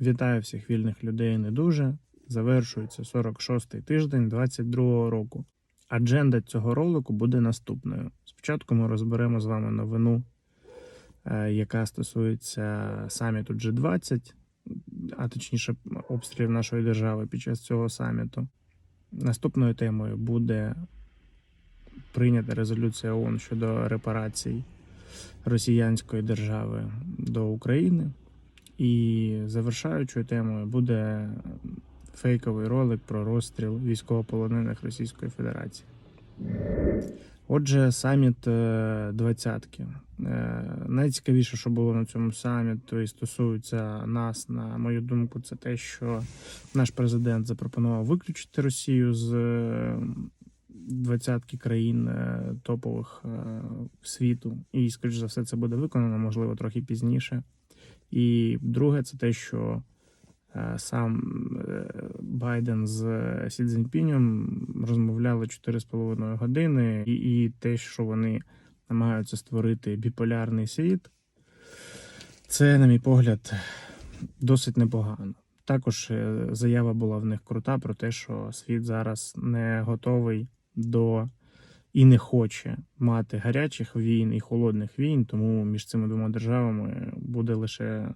Вітаю всіх вільних людей не дуже. Завершується 46-й тиждень 22-го року. Адженда цього ролику буде наступною. Спочатку ми розберемо з вами новину, е, яка стосується саміту G20, а точніше обстрілів нашої держави під час цього саміту. Наступною темою буде прийнята резолюція ООН щодо репарацій росіянської держави до України. І завершаючою темою буде фейковий ролик про розстріл військовополонених Російської Федерації. Отже, саміт е, двадцятки. Е, Найцікавіше, що було на цьому саміті, і стосується нас, на мою думку, це те, що наш президент запропонував виключити Росію з е, двадцятки країн топових світу. І, скоріш за все, це буде виконано, можливо, трохи пізніше. І друге, це те, що е, сам е, Байден з Сі Цзіньпінем розмовляли 4,5 години, і, і те, що вони намагаються створити біполярний світ, це, на мій погляд, досить непогано. Також е, заява була в них крута про те, що світ зараз не готовий до і не хоче мати гарячих війн і холодних війн, тому між цими двома державами буде лише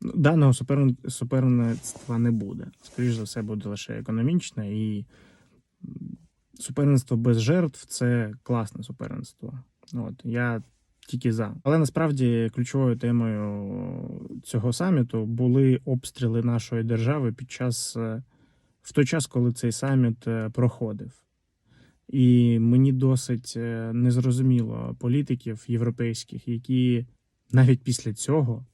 ну, даного суперни- суперництва не буде. Скоріше за все, буде лише економічне і суперництво без жертв це класне суперництво. От я тільки за. Але насправді ключовою темою цього саміту були обстріли нашої держави під час е, в той час, коли цей саміт е, проходив. І мені досить е, незрозуміло політиків європейських, які навіть після цього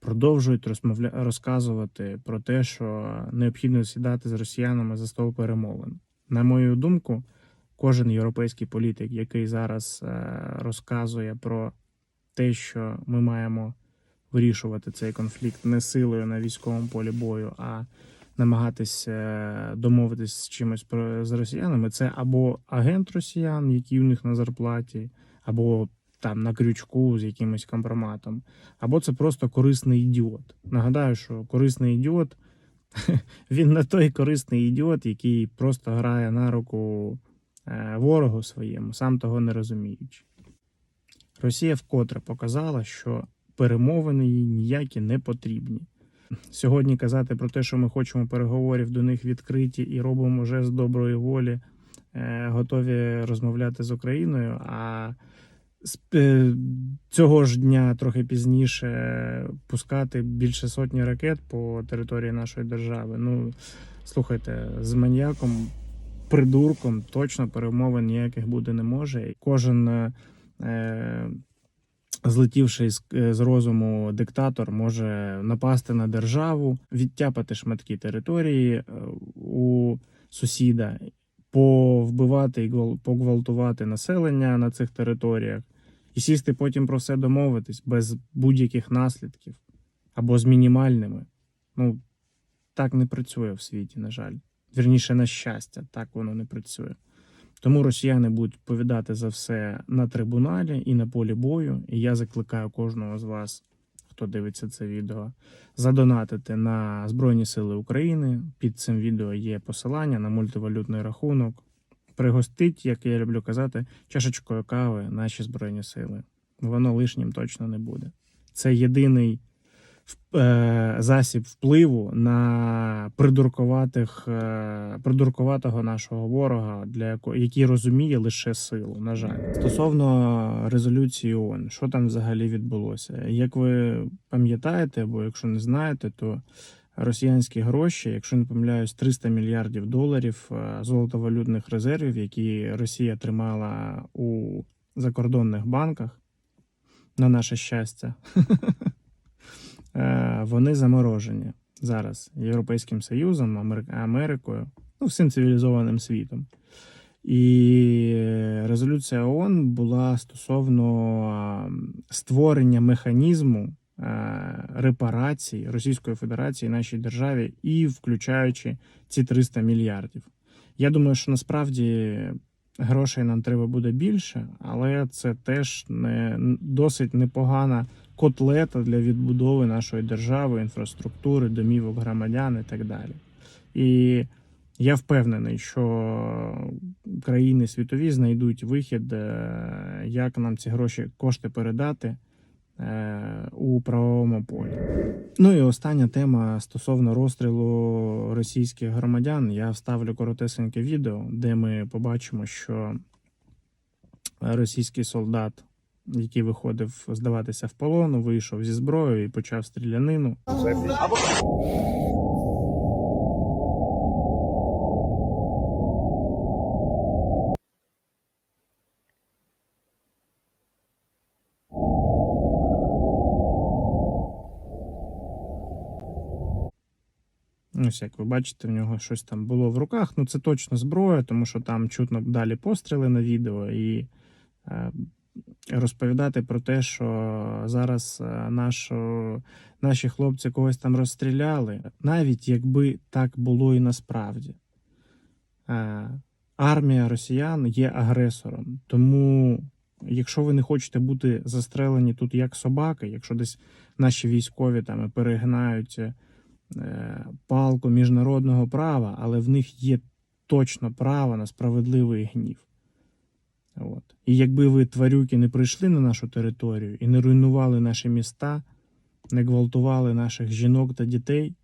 продовжують розмовля... розказувати про те, що необхідно сідати з росіянами за стол перемовин. На мою думку, кожен європейський політик, який зараз е, розказує про те, що ми маємо вирішувати цей конфлікт не силою на військовому полі бою, а намагатись е, домовитись з чимось з росіянами, це або агент росіян, який у них на зарплаті, або там на крючку з якимось компроматом, або це просто корисний ідіот. Нагадаю, що корисний ідіот він не той корисний ідіот, який просто грає на руку е, ворогу своєму, сам того не розуміючи. Росія вкотре показала, що перемовини їй ніякі не потрібні. Сьогодні казати про те, що ми хочемо переговорів до них відкриті і робимо жест доброї волі, е, готові розмовляти з Україною. А е, цього ж дня, трохи пізніше, пускати більше сотні ракет по території нашої держави. Ну, слухайте, з маньяком, придурком точно перемовин ніяких бути не може. Кожен. Злетівший е, з розуму диктатор може напасти на державу, відтяпати шматки території е, у сусіда, повбивати і гвал- погвалтувати населення на цих територіях, і сісти потім про все домовитись без будь-яких наслідків або з мінімальними. Ну так не працює в світі, на жаль. Вірніше, на щастя, так воно не працює. Тому росіяни будуть відповідати за все на трибуналі і на полі бою. І я закликаю кожного з вас, хто дивиться це відео, задонатити на Збройні Сили України. Під цим відео є посилання на мультивалютний рахунок. Пригостить, як я люблю казати, чашечкою кави наші збройні сили. Воно лишнім точно не буде. Це єдиний засіб впливу на придуркуватих, е, придуркуватого нашого ворога, для якого який розуміє лише силу. На жаль, стосовно резолюції ООН, що там взагалі відбулося? Як ви пам'ятаєте, або якщо не знаєте, то росіянські гроші, якщо не помиляюсь, 300 мільярдів доларів е, золотовалютних резервів, які Росія тримала у закордонних банках, на наше щастя. Е, вони заморожені зараз Європейським Союзом, Амер- Америкою, ну, всім цивілізованим світом. І резолюція ООН була стосовно створення механізму е, репарацій Російської Федерації нашій державі, і включаючи ці 300 мільярдів. Я думаю, що насправді грошей нам треба буде більше, але це теж не досить непогана котлета для відбудови нашої держави, інфраструктури, домівок громадян і так далі. І я впевнений, що країни світові знайдуть вихід, е, як нам ці гроші кошти передати у правовому полі. Ну і остання тема стосовно розстрілу російських громадян. Я вставлю коротесеньке відео, де ми побачимо, що російський солдат, який виходив здаватися в полон, вийшов зі зброєю і почав стрілянину. Ось як ви бачите, в нього щось там було в руках. Ну це точно зброя, тому що там чутно далі постріли на відео і е, розповідати про те, що зараз е, наш, о, наші хлопці когось там розстріляли, навіть якби так було і насправді. Е, армія росіян є агресором. Тому, якщо ви не хочете бути застрелені тут як собаки, якщо десь наші військові там перегинають палку міжнародного права, але в них є точно право на справедливий гнів. От. І якби ви, тварюки, не прийшли на нашу територію і не руйнували наші міста, не гвалтували наших жінок та дітей,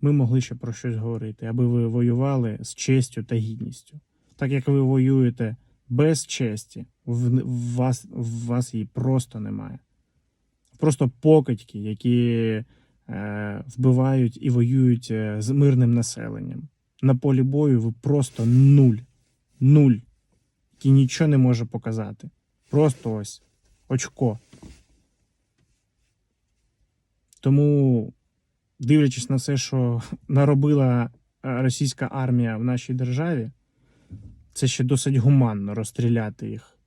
ми могли ще про щось говорити, аби ви воювали з честю та гідністю. Так як ви воюєте без честі, в, вас, в вас її просто немає. Просто покидьки, які е, вбивають і воюють е, з мирним населенням. На полі бою ви просто нуль. Нуль. Який нічого не може показати. Просто ось очко. Тому, дивлячись на все, що наробила е, російська армія в нашій державі, це ще досить гуманно розстріляти їх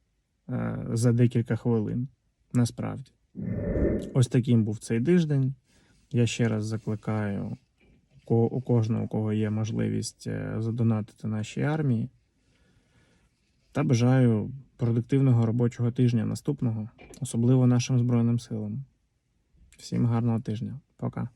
е, за декілька хвилин. Насправді. Ось таким був цей тиждень. Я ще раз закликаю у кожного, у кого є можливість е, задонатити нашій армії. Та бажаю продуктивного робочого тижня наступного, особливо нашим Збройним силам. Всім гарного тижня. Пока.